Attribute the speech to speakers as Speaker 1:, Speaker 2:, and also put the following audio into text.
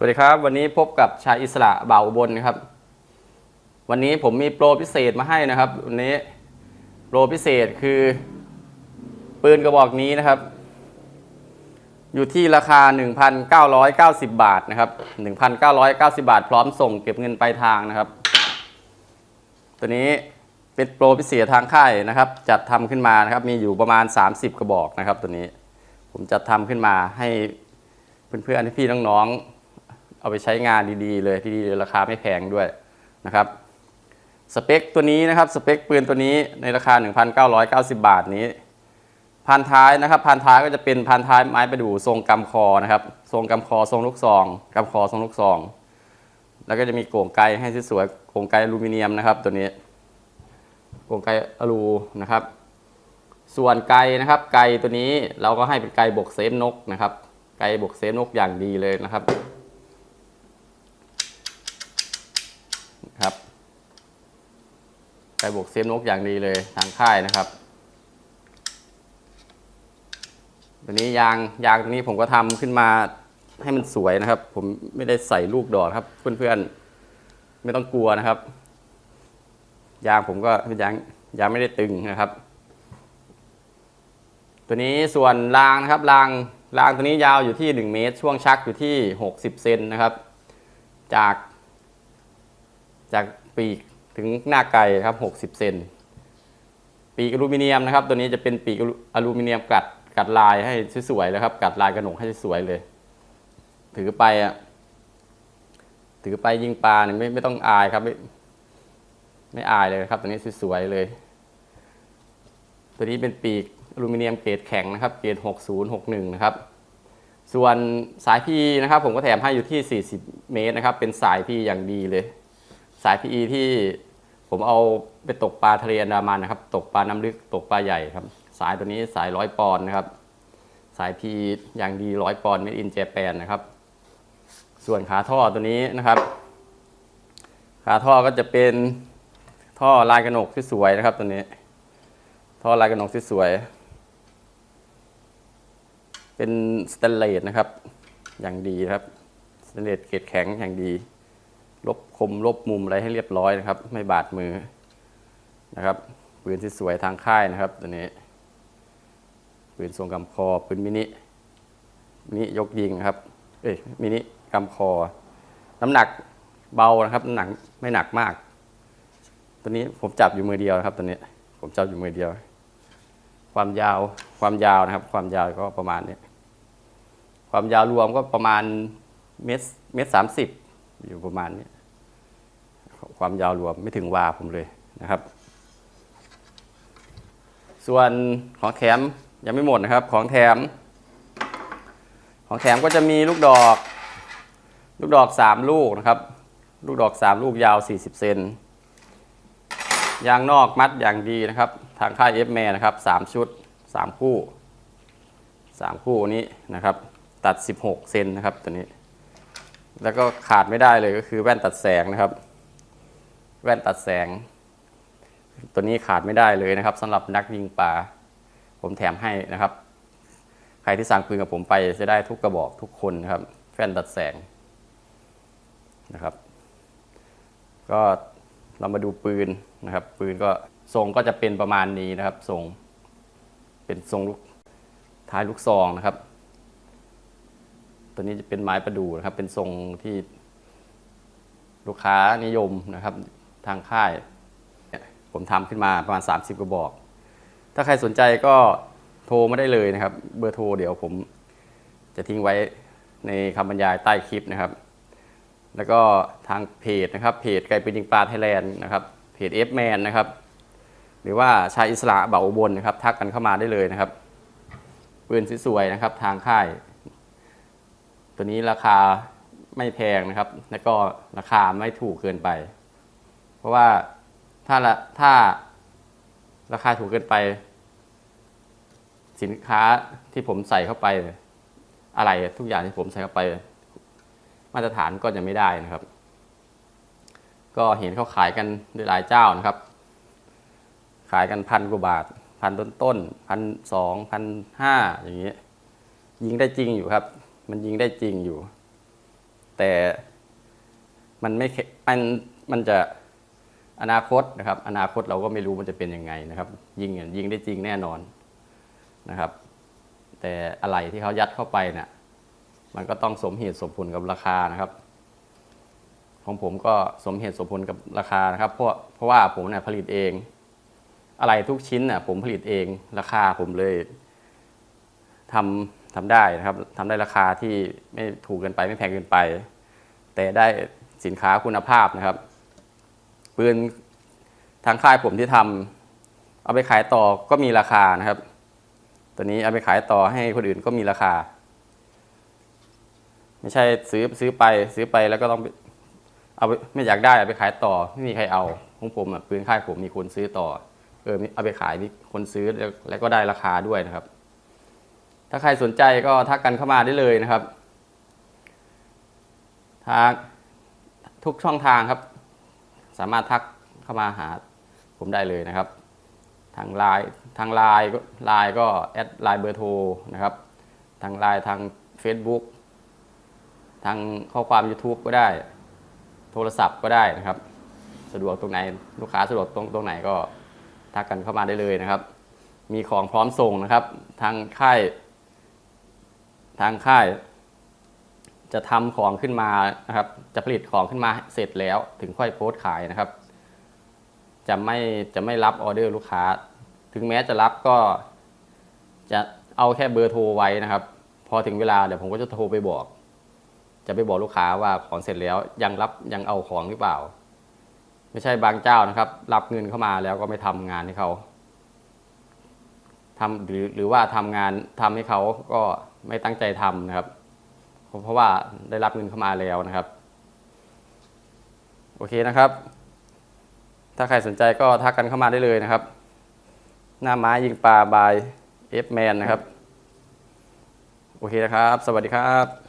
Speaker 1: วัสดีครับ วันนี้พบกับชายอิสระเบาอุบนครับ วันนี้ผมมีโปรพิเศษมาให้นะครับวันนี้โปรพิเศษคือ ปืนกระบอกนี้นะครับ อยู่ที่ราคา 1,990 บาทนะครับ 1,990 บาท พร้อมส่งเก็บเงินปลายทางนะครับ ตัวนี้เป็นโปรพิเศษทางค่ายนะครับ จัดทำขึ้นมานะครับ มีอยู่ประมาณ 30 กระบอกนะครับ ตัวนี้ผมจัดทำขึ้นมาให้เพื่อนๆพี่ๆน้องๆ เอาไปใช้งานดีๆ เลยที่ดีเลยราคาไม่แพงด้วยนะครับสเปคตัวนี้นะครับสเปคปืนตัวนี้ในราคา 1,990 บาทนี้พันท้ายนะครับพันท้ายก็จะเป็นพันท้ายไม้ประดู่ทรงกำคอนะครับ ทรงกำคอทรงลูกซองกำคอทรงลูกซอง แล้วก็จะมีโก่งไกให้สวยๆโก่งไกอลูมิเนียมนะครับ ตัวนี้โก่งไกอลูนะครับ ส่วนไกนะครับ ไกตัวนี้เราก็ให้เป็นไกบวกเซฟนกนะครับ ไกบวกเซฟนกอย่างดีเลยนะครับ ครับไกบวกเซฟนกอย่างดีเลยทางค่ายนะครับตัวนี้ยางยางตัวนี้ผมก็ทำขึ้นมาให้มันสวยนะครับ ผมไม่ได้ใส่ลูกดอกครับ เพื่อนๆไม่ต้องกลัวนะครับ ยางผมก็ยางยางไม่ได้ตึงนะครับ ตัวนี้ส่วนรางนะครับรางรางตัวนี้ยาวอยู่ที่ 1 เมตร ช่วงชักอยู่ที่ 60 เซนนะครับ จาก จากปีกถึงหน้าไก่ครับ 60 เซน ปีกอลูมิเนียมนะครับ ตัวนี้จะเป็นปีกอลูมิเนียมกัดกัดลายให้สวยๆเลยครับ กัดลายกระหนกให้สวยเลย ถือไปอะ ถือไปยิงปลาเนี่ยไม่ไม่ต้องอายครับ ไม่ไม่อายเลยครับ ตัวนี้สวยๆเลย ตัวนี้เป็นปีกอลูมิเนียมเกรดแข็งนะครับ เกรด6061 นะครับ ส่วนสายพีนะครับ ผมก็แถมให้อยู่ที่ 40 เมตรนะครับ เป็นสายพีอย่างดีเลย สาย PE ที่ผมเอาไปตกปลาทะเลอันดามันนะครับ ตกปลาน้ำลึกตกปลาใหญ่ครับ สายตัวนี้สายร้อยปอนด์นะครับ สาย PE อย่างดีร้อยปอนด์ made in Japan นะครับ ส่วนขาท่อตัวนี้นะครับ ขาท่อก็จะเป็นท่อลายกระหนกที่สวยนะครับตัวนี้ ท่อลายกระหนกที่สวย เป็นสแตนเลสนะครับ อย่างดีครับสแตนเลสเกรดแข็งอย่างดี ลบคมลบมุมอะไรให้เรียบร้อยนะครับ ไม่บาดมือนะครับปืนที่สวยทางค่ายนะครับตัวนี้ปืนทรงกำคอปืนมินิมินิยกยิงครับ เอ้ยมินิกำคอ น้ำหนักเบานะครับน้ำหนักไม่หนักมาก ตัวนี้ผมจับอยู่มือเดียวนะครับตัวนี้ผมจับอยู่มือเดียว ความยาวความยาวนะครับ ความยาวก็ประมาณนี้ความยาวรวมก็ประมาณเมตรเมตรสามสิบ อยู่ประมาณนี้ความยาวรวมไม่ถึงวาผมเลยนะครับ ส่วนของแถมยังไม่หมดนะครับ ของแถม ของแถมก็จะมีลูกดอก ลูกดอกสามลูกนะครับ ลูกดอกสามลูกยาว 40 เซนยางนอกมัดอย่างดีนะครับ ทางค่ายเอฟแมนะครับสามชุดสามคู่สามคู่นี้นะครับ ตัด 16 เซนนะครับตัวนี้ แล้วก็ขาดไม่ได้เลยก็คือแว่นตัดแสงนะครับ แว่นตัดแสง ตัวนี้ขาดไม่ได้เลยนะครับสำหรับนักยิงปลาผมแถมให้นะครับ ใครที่สั่งปืนกับผมไปจะได้ทุกกระบอกทุกคนนะครับ แว่นตัดแสงนะครับ ก็เรามาดูปืนนะครับ ปืนก็ทรงก็จะเป็นประมาณนี้นะครับทรงเป็นทรงลูกท้ายลูกซองนะครับ ตัวนี้จะเป็นไม้ประดู่นะครับ เป็นทรงที่ลูกค้านิยมนะครับ ทางค่าย ผมทำขึ้นมาประมาณ 30กระบอก ถ้าใครสนใจก็โทรมาได้เลยนะครับ เบอร์โทรเดี๋ยวผมจะทิ้งไว้ในคำบรรยายใต้คลิปนะครับ แล้วก็ทางเพจนะครับ เพจไก่ป็นยิงปลาไทยแลนด์นะครับ เพจเอฟแมนนะครับ หรือว่าชายอิสระเบาอุบลนะครับ ทักกันเข้ามาได้เลยนะครับปืนสวยๆนะครับ ทางค่าย ตัวนี้ราคาไม่แพงนะครับ แล้วก็ราคาไม่ถูกเกินไป เพราะว่าถ้าถ้าราคาถูกเกินไป สินค้าที่ผมใส่เข้าไป อะไรทุกอย่างที่ผมใส่เข้าไป มาตรฐานก็จะไม่ได้นะครับ ก็เห็นเขาขายกันหลายเจ้านะครับ ขายกันพันกว่าบาทพันต้นต้นพันสองพันห้าอย่างเงี้ยยิงได้จริงอยู่ครับ มันยิงได้จริงอยู่ แต่มันไม่มันมันจะอนาคตนะครับ อนาคตเราก็ไม่รู้มันจะเป็นยังไงนะครับ ยิงยิงได้จริงแน่นอนนะครับ แต่อะไรที่เขายัดเข้าไปเนี่ยมันก็ต้องสมเหตุสมผลกับราคานะครับ ของผมก็สมเหตุสมผลกับราคานะครับ เพราะเพราะว่าผมเนี่ยผลิตเอง อะไรทุกชิ้นน่ะผมผลิตเองราคาผมเลยทำ ทำได้นะครับทำได้ราคาที่ไม่ถูกเกินไปไม่แพงเกินไป แต่ได้สินค้าคุณภาพนะครับปืนทางค่ายผมที่ทำเอาไปขายต่อก็มีราคานะครับ ตัวนี้เอาไปขายต่อให้คนอื่นก็มีราคา ไม่ใช่ซื้อซื้อไปซื้อไปแล้วก็ต้องเอาไปไม่อยากได้เอาไปขายต่อไม่มีใครเอาของผมอะปืนค่ายผมมีคนซื้อต่อเออเอาไปขายมีคนซื้อแล้วแล้วก็ได้ราคาด้วยนะครับ ถ้าใครสนใจก็ทักกันเข้ามาได้เลยนะครับทางทุกช่องทางครับ สามารถทักเข้ามาหาผมได้เลยนะครับ ทางไลน์ทางไลน์ไลน์ก็แอดไลน์เบอร์โทรนะครับ ทางไลน์ทาง Facebook ทางข้อความ YouTube ก็ได้ โทรศัพท์ก็ได้นะครับ สะดวกตรงไหนลูกค้าสะดวกตรงตรงไหนก็ทักกันเข้ามาได้เลยนะครับ มีของพร้อมส่งนะครับ ทางค่าย ทางค่าย จะทำของขึ้นมานะครับ จะผลิตของขึ้นมาเสร็จแล้วถึงค่อยโพสต์ขายนะครับ จะไม่จะไม่รับออเดอร์ลูกค้า ถึงแม้จะรับก็ จะเอาแค่เบอร์โทรไว้นะครับ พอถึงเวลาเดี๋ยวผมก็จะโทรไปบอก จะไปบอกลูกค้าว่าของเสร็จแล้วยังรับยังเอาของหรือเปล่า ไม่ใช่บางเจ้านะครับ รับเงินเข้ามาแล้วก็ไม่ทำงานให้เขาทำหรือหรือว่าทำงานทำให้เขาก็ ไม่ตั้งใจทำนะครับ เพราะว่าได้รับเงินเข้ามาแล้วนะครับ โอเคนะครับ ถ้าใครสนใจก็ทักกันเข้ามาได้เลยนะครับ หน้าไม้ยิงปลาบายเอฟแมนนะครับ โอเคนะครับ สวัสดีครับ